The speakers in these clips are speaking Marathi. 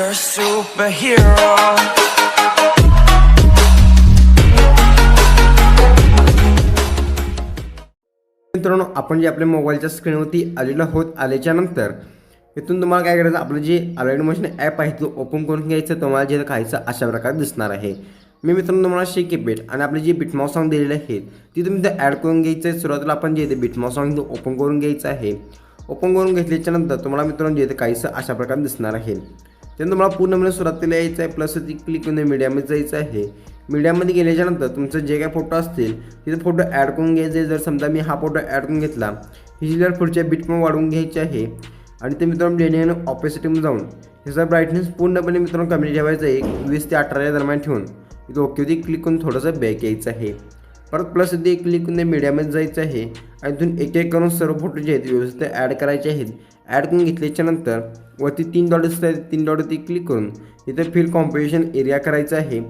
You're a superhero. मित्रांनो आपण जे आपल्या मोबाईलच्या स्क्रीनवरती आलेलं होत आल्याच्यानंतर इथून तुम्हाला काय करायचं आपलं जे अलर्ट मशीन ॲप आहे तो ओपन करून घ्यायचं तुम्हाला जे खायचं अशा प्रकारे दिसणार आहे. मी मित्रांनो तुम्हाला शेक बीट आणि आपले जे बिटमाऊ सॉन्ग दिलेले आहेत ती तुम्ही ते ॲड करून घ्यायचं आहे. सुरुवातीला आपण जे ते बिटमाऊ ओपन करून घ्यायचं आहे. ओपन करून घेतल्याच्या नंतर तुम्हाला मित्रांनो जे ते काहीसं अशा प्रकारे दिसणार आहे. त्यानंतर तुम्हाला पूर्णपणे म्हणजे सुरुवातीला यायचं आहे प्लस ती क्लिक करून मीडियामध्ये जायचं आहे. मीडियामध्ये गेल्याच्यानंतर तुमचं जे काय फोटो असतील तिथे फोटो ॲड करून घ्यायचे. आहे. जर समजा मी हा फोटो ॲड करून घेतला हिजिलर पुढच्या बीट पण वाढवून घ्यायची आहे. आणि ते मित्रांनो डेनियन ऑपेसिटीमध्ये जाऊन ह्याचा ब्राईटनेस पूर्णपणे मित्रांनो कमी ठेवायचं आहे. वीस ते अठराच्या दरम्यान ठेवून इथं ओकेवरती क्लिक करून थोडंसं बॅक यायचं आहे. परत प्लस इथे क्लिक करून मीडियामध्ये जायचं आहे. आणि तिथून एक एक करून सर्व फोटो जे आहेत व्यवस्थित ॲड करायचे आहेत. ॲड करून घेतल्याच्या नंतर वरती तीन डॉट दिसत आहेत. तीन डॉटवरती क्लिक करून इथं फील कॉम्पिटिशन एरिया करायचा आहे.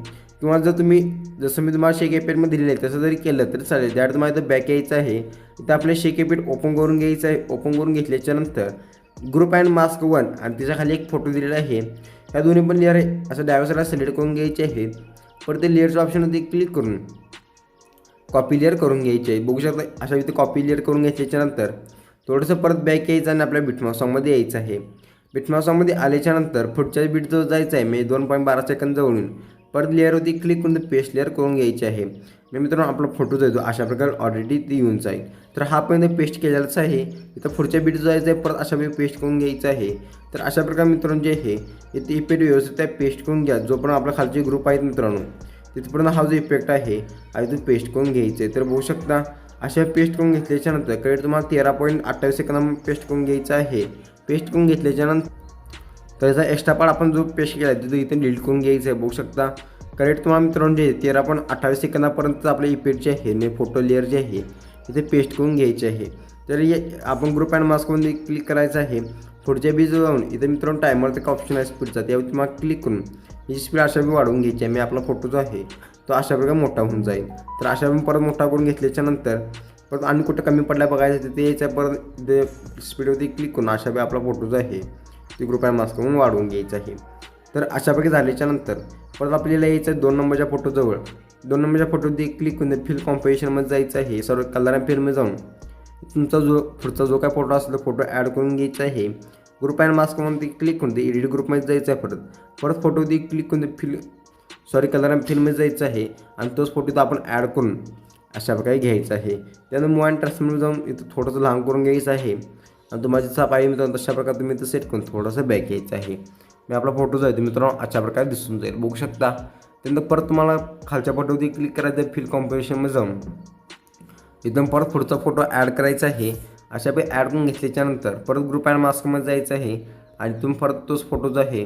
किंवा जर तुम्ही जसं मी तुम्हाला शेक एपेडमध्ये दिलेलं आहे तसं जरी केलं तरी चालेल. त्यावर तुम्हाला इथं बॅक यायचं आहे. इथं आपलं शेक एपेड ओपन करून घ्यायचं आहे. ओपन करून घेतल्याच्या नंतर ग्रुप अँड मास्क वन आणि त्याच्याखाली एक फोटो दिलेला आहे. या दोन्ही पण लेअर असं डायव्हर्सला सिलेक्ट करून घ्यायचे आहेत परत ते लेअरच्या ऑप्शनवरती क्लिक करून कॉपी लेअर करून घ्यायची आहे. बघू शकता अशा इथे कॉपी लेअर करून घेतल्याच्यानंतर थोडंसं परत बॅक यायचं आणि आपल्या बिटमा यायचं आहे. बिटमा आल्याच्यानंतर पुढच्या बीट जो जायचं आहे मी दोन पॉईंट बारा सेकंद जवळून परत लेअरवरती क्लिक करून ते पेस्ट लेअर करून घ्यायचे आहे. मी मित्रांनो आपला फोटो जो आहे अशा प्रकारे ऑलरेडी ते येऊन जाईल. तर हा पण पेस्ट केलेलाच आहे. इथं पुढच्या बीट जायचं आहे परत अशा वेळी पेस्ट करून घ्यायचं आहे. तर अशा प्रकारे मित्रांनो जे आहे इथे इफेक्ट व्यवस्थित आहे पेस्ट करून घ्या. जो पण आपला खालचे ग्रुप आहेत मित्रांनो तिथपर्यंत हा जो इफेक्ट आहे हा इथून पेस्ट करून घ्यायचा आहे. तर बघू शकता अशा पेस्ट करून घेतल्याच्या नंतर करेक्ट तुम्हाला तेरा पॉईंट अठ्ठावीस सेकंद पेस्ट करून घ्यायचा आहे. पेस्ट करून घेतल्याच्या नंतर त्याचा एक्स्ट्रा पार्ट आपण जो पेस्ट केला आहे तो इथे डिलीट करून घ्यायचा आहे. बघू शकता करेक्ट तुम्हाला मित्रांनो जे आहे, तेरा पॉईंट अठ्ठावीस सेकंदापर्यंत आपले इफेक्ट जे आहे ने फोटो लेअर जे आहे इथे पेस्ट करून घ्यायचे आहे. तर ये आपण ग्रुप अँड मास्कमध्ये क्लिक करायचं आहे. पुढच्या बीज जाऊन इथे मित्रांनो टायमरचा एक ऑप्शन आहे स्पीडचा त्यावर तुम्हाला क्लिक करून ही स्पीड अशा बी वाढवून घ्यायची आहे मी आपला फोटो जो आहे तो अशा प्रकारे मोठा होऊन जाईल. तर अशा वेळी परत मोठा करून घेतल्याच्या नंतर परत आणि कुठं कमी पडला बघायचं ते यायचं आहे, परत स्पीडवरती क्लिक करून अशा वेळी आपला फोटो जो आहे ते ग्रुप मास्क करून वाढवून घ्यायचा आहे. तर अशापैकी झाल्याच्यानंतर परत आपल्याला यायचं आहे दोन नंबरच्या फोटोजवळ दोन नंबरच्या फोटोवरती क्लिक करून फिल कॉम्पिटिशनमध्ये जायचं आहे सर्व कलर अँड फिल्ममध्ये जाऊन. तुमचा जो पुढचा जो काय फोटो असेल तो फोटो ॲड करून घ्यायचा आहे. ग्रुप अँड मास्क म्हणून ती क्लिक करून दे एडिट ग्रुपमध्ये जायचं आहे परत. परत फोटो दे क्लिक करून दे फिल सॉरी कलर अँड फिल्ममध्ये जायचं आहे आणि तोच फोटो इथं आपण ॲड करून अशा प्रकारे घ्यायचा आहे. त्यानंतर मूव अँड ट्रान्सफरमध्ये जाऊन इथं थोडंसं लहान करून घ्यायचं आहे. आणि तुम्हाला जसा पाहिजे मित्रांनो तशा प्रकारे तुम्ही इथं सेट करून थोडंसं बॅक घ्यायचं आहे. मी आपला फोटो जो आहे तो मित्रांनो अशा प्रकारे दिसून जाईल. बघू शकता. त्यानंतर परत तुम्हाला खालच्या फोटोवरती क्लिक करायचं आहे फिल कॉम्पिटिशनमध्ये जाऊन. एकदम परत पुढचा फोटो ॲड करायचा आहे. अशा पे ॲड करून घेतल्याच्यानंतर परत ग्रुप अँड मास्कमध्ये जायचं आहे आणि तुम्ही परत तोच फोटो जो आहे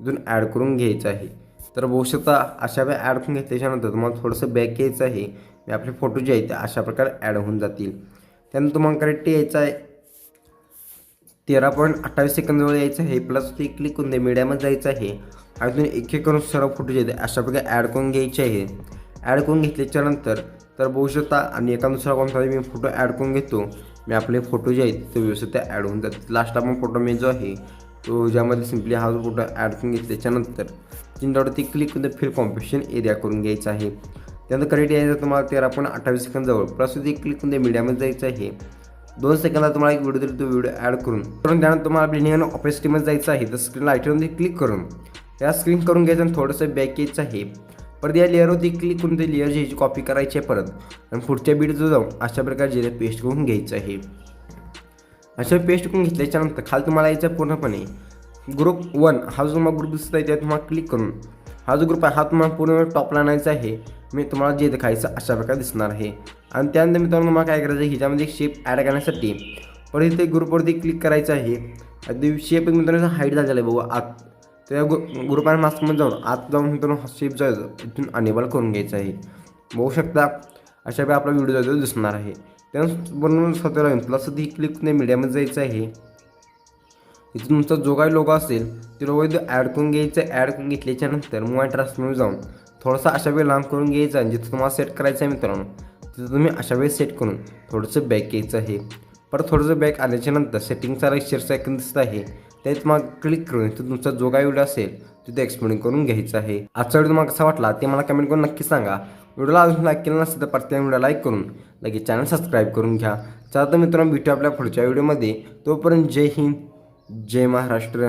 इथून ॲड करून घ्यायचा आहे. तर बघू शकता अशा वेळी ॲड करून घेतल्याच्यानंतर तुम्हाला थोडंसं बॅक यायचं आहे आणि आपले फोटो जे आहेत ते अशा प्रकारे ॲड होऊन जातील. त्यानंतर तुम्हाला करेक्ट यायचं आहे. तेरा पॉईंट अठ्ठावीस सेकंदजवळ यायचं आहे. प्लस ते क्लिक करून ते मीडियामध्ये जायचं आहे. आणि तुम्ही एक एक करून सर्व फोटो जे आहेत अशा प्रकारे ॲड करून घ्यायचे आहे. ॲड करून घेतल्याच्यानंतर तर बघू शकता आणि एका दुसऱ्या अकाउंटमध्ये मी फोटो ॲड करून घेतो मी आपले फोटो जे आहेत ते व्यवस्थित ॲड होऊन जातात. लास्ट आपण फोटो मी जो आहे तो ज्यामध्ये सिम्पली हा जो फोटो ॲड करून घेतल्याच्यानंतर तीन चिंतावरती क्लिक करून फिर कॉम्पिटिशन एरिया करून घ्यायचा आहे. त्यानंतर करेक्ट यायचं तुम्हाला तेरा पण अठ्ठावीस सेकंद जवळ. प्लस ते क्लिक करून ते मीडियामध्ये जायचं आहे. दोन सेकंदात तुम्हाला एक व्हिडिओ दिली तो व्हिडिओ ॲड करून. करून त्यानंतर तुम्हाला ब्लिनिंग ऑपेसिटीमध्ये जायचं आहे. तर स्क्रीन आयटीमध्ये क्लिक करून. त्या स्क्रीन करून घ्यायचं आणि थोडंसं बॅक यायचं आहे. परत या लेअरवरती क्लिक करून ते लेअर ह्याची कॉपी करायची आहे परत आणि पुढच्या बीडचं जाऊन अशा प्रकारे जे पेस्ट करून घ्यायचं आहे. अशा पेस्ट करून घेतल्याच्यानंतर खाली तुम्हाला यायचं पूर्णपणे. ग्रुप वन हा जो तुम्हाला ग्रुप दिसत आहे त्यात तुम्हाला क्लिक करून हा जो ग्रुप आहे हा तुम्हाला पूर्ण टॉपला आणायचा आहे. मी तुम्हाला जे देखायचं अशा प्रकारे दिसणार आहे. आणि त्यानंतर मित्रांनो तुम्हाला काय करायचं आहे ह्याच्यामध्ये एक शेप ॲड करण्यासाठी परत इथे ग्रुपवरती क्लिक करायचं आहे. आणि शेप मित्रांनो हाईट झालेला आहे बघू आत. त्या गु ग्रुप आणि मास्कमध्ये जाऊन आत जाऊन मित्रांनो हा जायचं इथून अनेबल करून घ्यायचं आहे. बघू शकता अशा वेळी आपला व्हिडिओ जायचं दिसणार आहे. त्यानंतर स्वतः स्वतःला तुला प्लस ही क्लिक नाही मीडियामध्ये जायचं आहे? इथं तुमचा जो काही लोगो असेल ते लोगो इथे ॲड करून घ्यायचं ॲड करून घेतल्याच्या नंतर मोबाईल ट्रान्सफरमध्ये जाऊन थोडासा अशा वेळी लांब करून घ्यायचा आणि जिथं तुम्हाला सेट करायचं आहे मित्रांनो तिथं तुम्ही अशा वेळी सेट करून थोडंसं बॅक घ्यायचं आहे. परत थोडंसं बॅक आल्याच्यानंतर सेटिंगचा एक दिसत आहे. त्यात मग क्लिक करून इथं तुमचा जो काही व्हिडिओ असेल तिथे एक्सप्लेन करून घ्यायचा आहे. आजचा व्हिडिओ तुम्हाला कसा वाटला ते मला कमेंट करून नक्की सांगा. व्हिडिओला अजून लाईक केलं नसेल तर प्रत्येक व्हिडिओ लाईक करून लगेच चॅनल सबस्क्राईब करून घ्या. चला तर मित्रांनो भेटू आपल्या पुढच्या व्हिडिओमध्ये तोपर्यंत जय हिंद जय महाराष्ट्र.